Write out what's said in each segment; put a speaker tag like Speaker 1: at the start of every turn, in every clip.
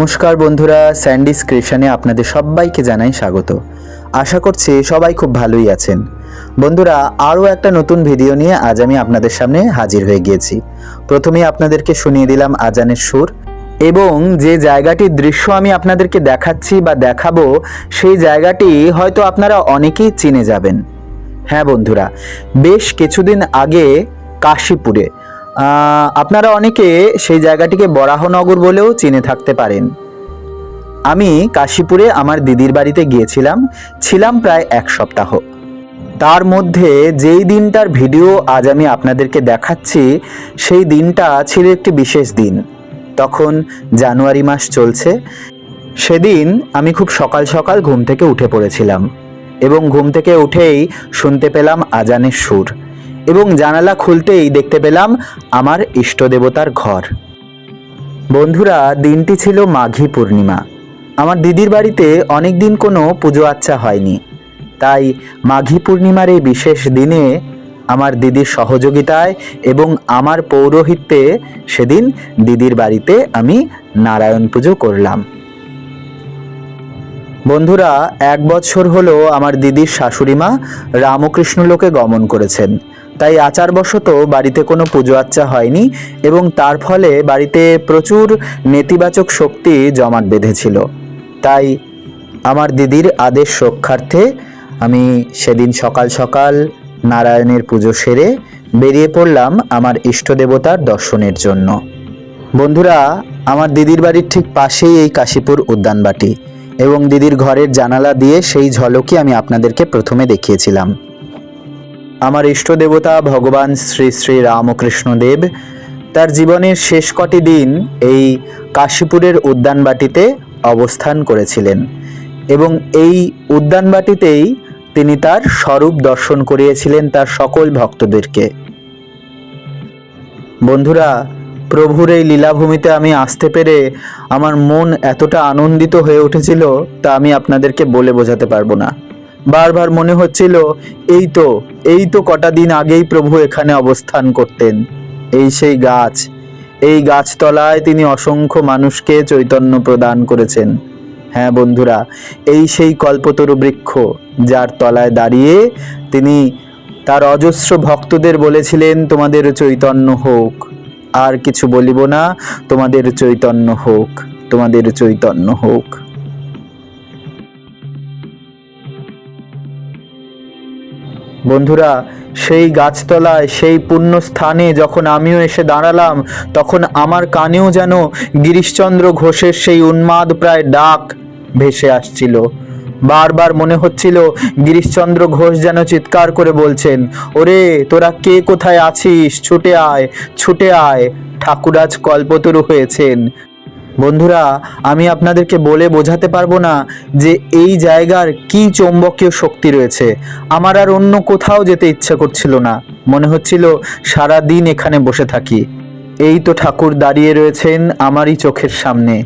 Speaker 1: নমস্কার বন্ধুরা, স্যান্ডিস ক্রিয়েশনে আপনাদের সবাইকে জানাই স্বাগত। আশা করছি সবাই খুব ভালোই আছেন। বন্ধুরা, আরও একটা নতুন ভিডিও নিয়ে আজ আমি আপনাদের সামনে হাজির হয়ে গিয়েছি। প্রথমেই আপনাদেরকে শুনিয়ে দিলাম আজানের সুর। এবং যে জায়গাটির দৃশ্য আমি আপনাদেরকে দেখাচ্ছি বা দেখাবো, সেই জায়গাটি হয়তো আপনারা অনেকেই চিনে যাবেন। হ্যাঁ বন্ধুরা, বেশ কিছুদিন আগে কাশীপুরে আপনারা অনেকে সেই জায়গাটিকে বরাহনগর বলেও চিনে থাকতে পারেন। আমি কাশীপুরে আমার দিদির বাড়িতে গিয়েছিলাম, ছিলাম প্রায় এক সপ্তাহ। তার মধ্যে যেই দিনটার ভিডিও আজ আমি আপনাদেরকে দেখাচ্ছি, সেই দিনটা ছিল একটি বিশেষ দিন। তখন জানুয়ারি মাস চলছে। সেদিন আমি খুব সকাল সকাল ঘুম থেকে উঠে পড়েছিলাম এবং ঘুম থেকে উঠেই শুনতে পেলাম আজানের সুর। এবং জানালা খুলতেই দেখতে পেলাম আমার ইষ্ট দেবতার ঘর। বন্ধুরা, দিনটি ছিল মাঘী পূর্ণিমা। আমার দিদির বাড়িতে অনেক দিন কোনো পুজো আচ্চা হয়নি। তাই মাঘী পূর্ণিমার এই বিশেষ দিনে আমার দিদির সহযোগিতায় এবং আমার পৌরোহিত্যে সেদিন দিদির বাড়িতে আমি নারায়ণ পুজো করলাম। বন্ধুরা, এক বছর হলো আমার দিদির শাশুড়ি মা রামকৃষ্ণ লোকে গমন করেছেন। তাই আচারবশত বাড়িতে কোনো পুজো আচ্চা হয়নি এবং তার ফলে বাড়িতে প্রচুর নেতিবাচক শক্তি জমাট বেঁধেছিল। তাই আমার দিদির আদেশ রক্ষার্থে আমি সেদিন সকাল সকাল নারায়ণের পুজো সেরে বেরিয়ে পড়লাম আমার ইষ্ট দেবতার দর্শনের জন্য। বন্ধুরা, আমার দিদির বাড়ির ঠিক পাশেই এই কাশীপুর উদ্যানবাটি এবং দিদির ঘরের জানালা দিয়ে সেই ঝলকই আমি আপনাদেরকে প্রথমে দেখিয়েছিলাম। আমার ইষ্ট দেবতা ভগবান শ্রী শ্রী রামকৃষ্ণ দেব, তার জীবনের শেষ কটি দিন এই কাশীপুরের উদ্যানবাটিতে অবস্থান করেছিলেন এবং এই উদ্যানবাটিতেই তিনি তার স্বরূপ দর্শন করিয়েছিলেন তার সকল ভক্তদেরকে। বন্ধুরা, প্রভুর এই লীলাভূমিতে আমি আসতে পেরে আমার মন এতটা আনন্দিত হয়ে উঠেছিল তা আমি আপনাদেরকে বলে বোঝাতে পারব না। বারবার মনে হচ্ছিল, এই তো এই তো কটা দিন আগেই প্রভু এখানে অবস্থান করতেন। এই সেই গাছ, এই গাছতলায় তিনি অসংখ্য মানুষকে চৈতন্য প্রদান করেছেন। হ্যাঁ বন্ধুরা, এই সেই কল্পতরু বৃক্ষ, যার তলায় দাঁড়িয়ে তিনি তার অজস্র ভক্তদের বলেছিলেন, তোমাদের চৈতন্য হোক, আর কিছু বলিব না, তোমাদের চৈতন্য হোক, তোমাদের চৈতন্য হোক। বন্ধুরা, সেই গাছতলায়, সেই পুণ্য স্থানে যখন আমিও এসে দাঁড়ালাম, তখন আমার কানেও যেন গিরিশচন্দ্র ঘোষের সেই উন্মাদ প্রায় ডাক ভেসে আসছিল। বারবার মনে হচ্ছিল গিরিশচন্দ্র ঘোষ যেন চিৎকার করে বলছেন, ওরে, তোরা কে কোথায় আছিস? ছুটে আয় ছুটে আয়। ঠাকুরাজ কল্পতরু হয়েছেন। বন্ধুরা, আমি আপনাদেরকে বলে বোঝাতে পারব না যে এই জায়গার কি চৌম্বকীয় শক্তি রয়েছে। আমার আর অন্য কোথাও যেতে ইচ্ছা করছিল না। মনে হচ্ছিল সারা দিন এখানে বসে থাকি। এই তো ঠাকুর দাঁড়িয়ে রয়েছেন আমারই চোখের সামনে।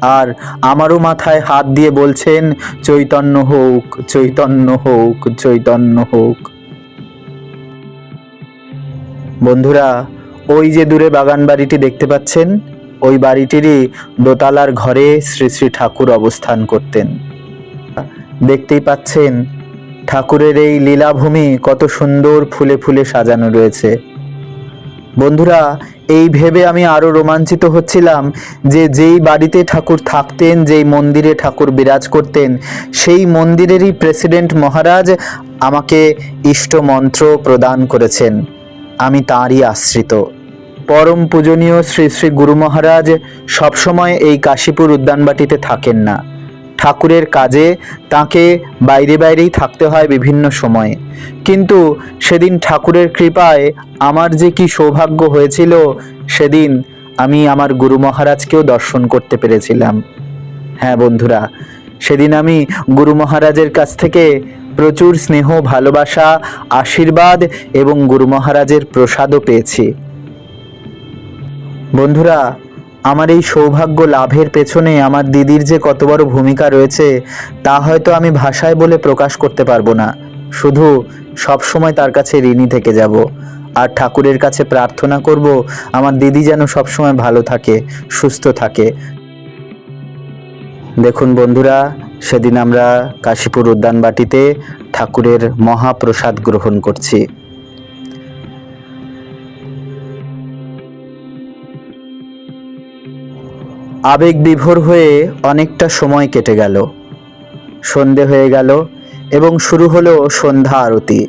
Speaker 1: আর আমারও মাথায় হাত দিয়ে বলছেন, চৈতন্য হোক চৈতন্য হোক চৈতন্য হোক। বন্ধুরা, ওই যে দূরে বাগান বাড়িটি দেখতে পাচ্ছেন? ওই বাড়িটিরই দোতলার ঘরে শ্রী শ্রী ঠাকুর অবস্থান করতেন। দেখতেই পাচ্ছেন, ঠাকুরের এই লীলাভূমি কত সুন্দর ফুলে ফুলে সাজানো রয়েছে। বন্ধুরা, এই ভেবে আমি আরও রোমাঞ্চিত হচ্ছিলাম যে যেই বাড়িতে ঠাকুর থাকতেন, যেই মন্দিরে ঠাকুর বিরাজ করতেন, সেই মন্দিরেরই প্রেসিডেন্ট মহারাজ আমাকে ইষ্ট মন্ত্র প্রদান করেছেন। আমি তাঁরই আশ্রিত। পরম পূজনীয় শ্রী শ্রী গুরু মহারাজ সবসময় এই কাশীপুর উদ্যানবাটিতে থাকেন না। ঠাকুরের কাজে তাকে বাইরে বাইরেই থাকতে হয় বিভিন্ন সময়ে। কিন্তু সেদিন ঠাকুরের কৃপায় আমার যে কি সৌভাগ্য হয়েছিল, সেদিন আমি আমার গুরু মহারাজকেও দর্শন করতে পেরেছিলাম। হ্যাঁ বন্ধুরা, সেদিন আমি গুরু মহারাজের কাছ থেকে প্রচুর স্নেহ, ভালোবাসা, আশীর্বাদ এবং গুরু মহারাজের প্রসাদও পেয়েছি। বন্ধুরা, আমার এই সৌভাগ্য লাভের পেছনে আমার দিদির যে কত বড় ভূমিকা রয়েছে, তা হয়তো আমি ভাষায় বলে প্রকাশ করতে পারব না। শুধু সব সময় তার কাছে ঋণী থেকে যাব। আর ঠাকুরের কাছে প্রার্থনা করব, আমার দিদি যেন সবসময় ভালো থাকে, সুস্থ থাকে। দেখুন বন্ধুরা, সেদিন আমরা কাশীপুর উদ্যানবাটিতে ঠাকুরের মহাপ্রসাদ গ্রহণ করছি। আবেগ বিভোর হয়ে অনেকটা সময় কেটে গেল। সন্ধে হয়ে গেল এবং শুরু হলো সন্ধ্যা আরতি।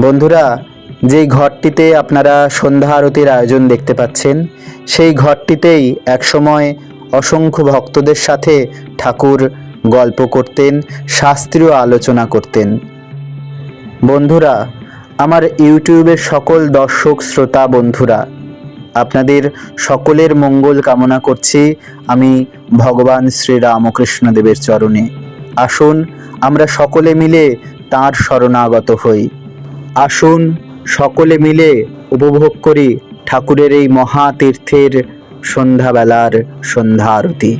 Speaker 1: বন্ধুরা, যেই ঘরটিতে আপনারা সন্ধ্যা আরতির আয়োজন দেখতে পাচ্ছেন, সেই ঘরটিতেই একসময় অসংখ্য ভক্তদের সাথে ঠাকুর গল্প করতেন, শাস্ত্রীয় আলোচনা করতেন। বন্ধুরা, আমার ইউটিউবের সকল দর্শক, শ্রোতা, বন্ধুরা আপনাদের সকলের মঙ্গল কামনা করছি। আমি ভগবান শ্রী রামকৃষ্ণ দেবের চরণে। আসুন, আমরা সকলে মিলে তার শরণাগত হই। আসুন, সকলে মিলে উপভোগ করি ঠাকুরের এই মহাতীর্থের সন্ধ্যাবেলার সন্ধ্যা আরতি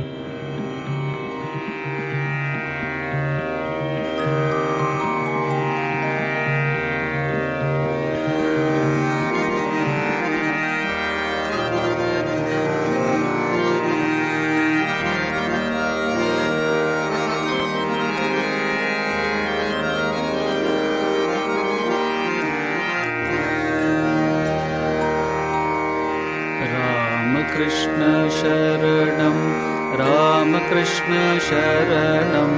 Speaker 2: रामकृष्ण शरणं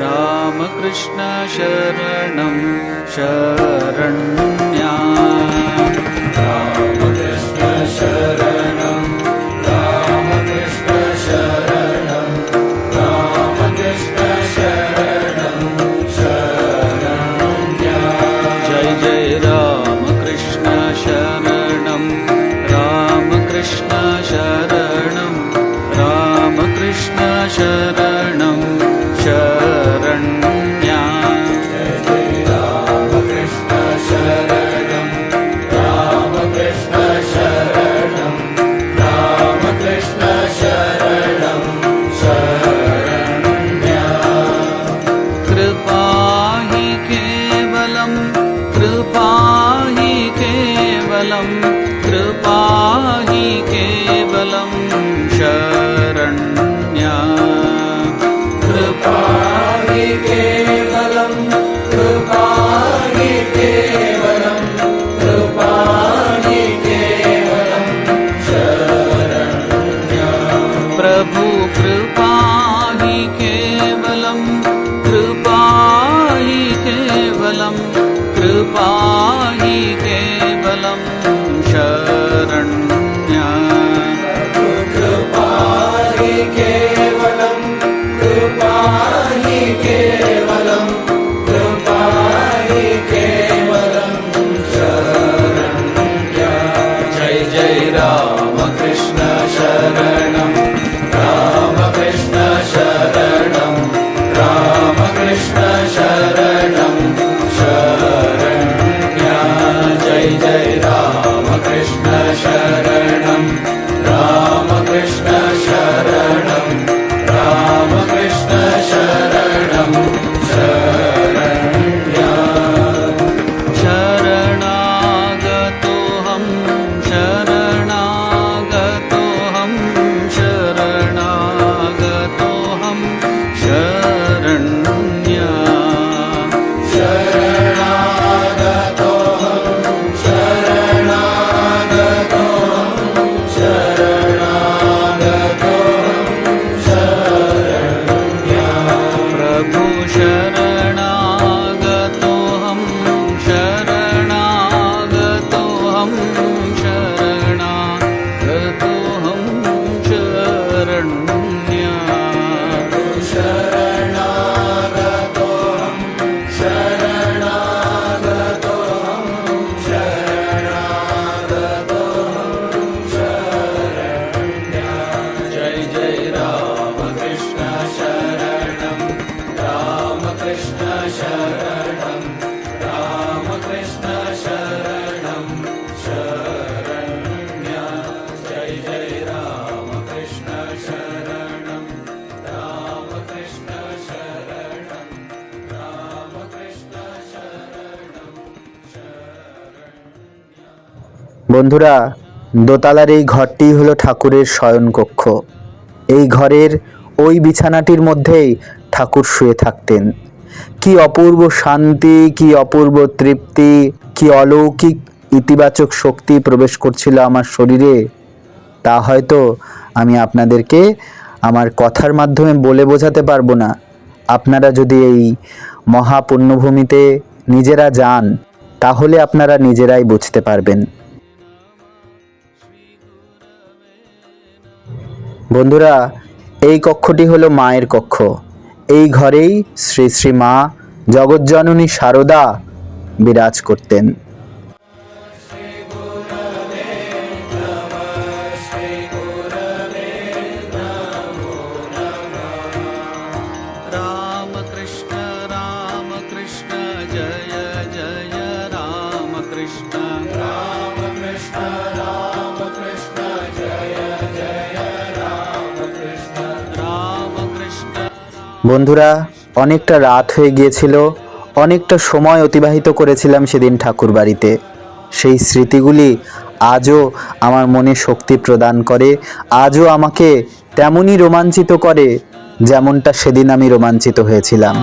Speaker 2: रामकृष्ण शरणं शरण्या give.
Speaker 1: বন্ধুরা,
Speaker 2: দোতলার এই ঘরটি হলো ঠাকুরের শয়নকক্ষ। এই ঘরের ওই বিছানাটির মধ্যেই ঠাকুর শুয়ে থাকতেন। কি অপূর্ব শান্তি, কি অপূর্ব তৃপ্তি, কি অলৌকিক ইতিবাচক শক্তি প্রবেশ করছিল আমার শরীরে। তা হয়তো আমি আপনাদেরকে আমার কথার মাধ্যমে বলে বোঝাতে পারব না। আপনারা যদি এই মহাপুণ্যভূমিতে নিজেরা যান, তাহলে আপনারা নিজেরাই বুঝতে পারবেন। বন্ধুরা, এই কক্ষটি হলো মায়ের কক্ষ। এই ঘরেই শ্রী শ্রী মা জগজ্জননী শারদা বিরাজ করতেন। বন্ধুরা, অনেকটা রাত হয়ে গিয়েছিল, অনেকটা সময় অতিবাহিত করেছিলাম সেদিন ঠাকুর বাড়িতে। সেই স্মৃতিগুলি আজও আমার মনে শক্তি প্রদান করে, আজও আমাকে তেমনই রোমাঞ্চিত করে, যেমনটা সেদিন আমি রোমাঞ্চিত হয়েছিলাম।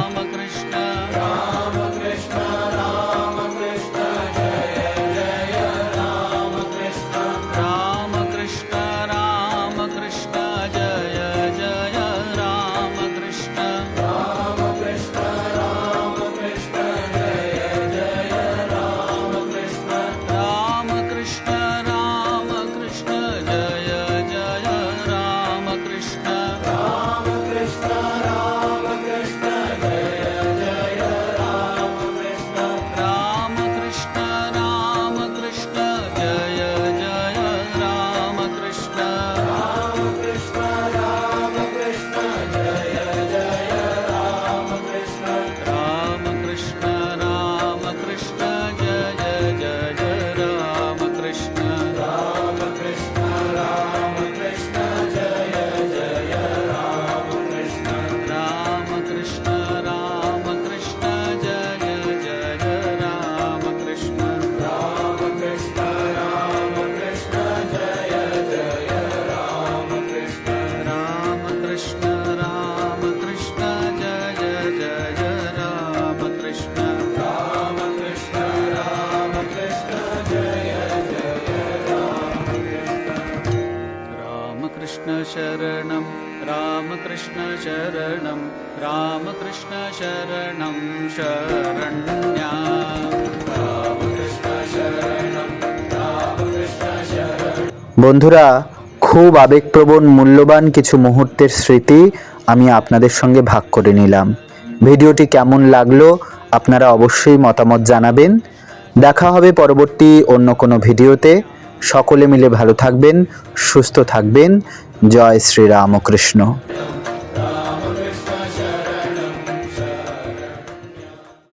Speaker 3: रामकृष्ण शरणं रामकृष्ण शरणं शरण्या रामकृष्ण शरणं रामकृष्ण शरणं
Speaker 2: বন্ধুরা খুব আবেগপ্রবণ মূল্যবান কিছু মুহূর্তের স্মৃতি আমি আপনাদের সঙ্গে ভাগ করে নিলাম ভিডিওটি কেমন লাগলো আপনারা অবশ্যই মতামত জানাবেন দেখা হবে পরবর্তী অন্য কোনো ভিডিওতে সকলে মিলে ভালো থাকবেন সুস্থ থাকবেন জয় শ্রী রামকৃষ্ণ